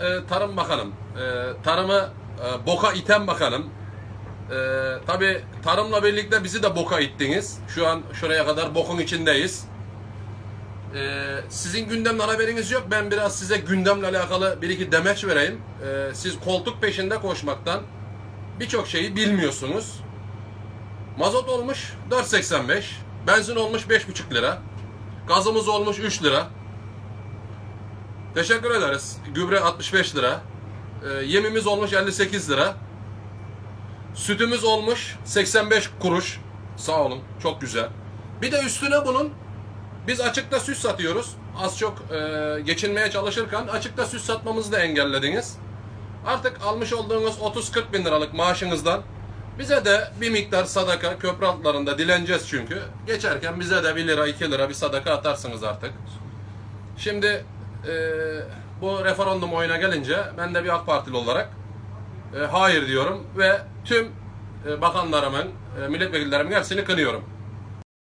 e, Tarım Bakanım, e, tarımı e, boka iten bakanım. E, Tabi tarımla birlikte bizi de boka ittiniz. Şu an şuraya kadar bokun içindeyiz. E, sizin gündemden haberiniz yok. Ben biraz size gündemle alakalı bir iki demeç vereyim. E, siz koltuk peşinde koşmaktan birçok şeyi bilmiyorsunuz. Mazot olmuş 4.85, benzin olmuş 5.5 lira, gazımız olmuş 3 lira. Teşekkür ederiz. Gübre 65 lira. Ee, yemimiz olmuş 58 lira. Sütümüz olmuş 85 kuruş. Sağ olun. Çok güzel. Bir de üstüne bunun biz açıkta süt satıyoruz. Az çok e, geçinmeye çalışırken açıkta süt satmamızı da engellediniz. Artık almış olduğunuz 30-40 bin liralık maaşınızdan bize de bir miktar sadaka köprü altlarında dileneceğiz çünkü. Geçerken bize de 1 lira 2 lira bir sadaka atarsınız artık. Şimdi e, bu referandum oyuna gelince ben de bir AK Partili olarak e, hayır diyorum ve tüm e, bakanlarımın, e, milletvekillerimin hepsini kınıyorum.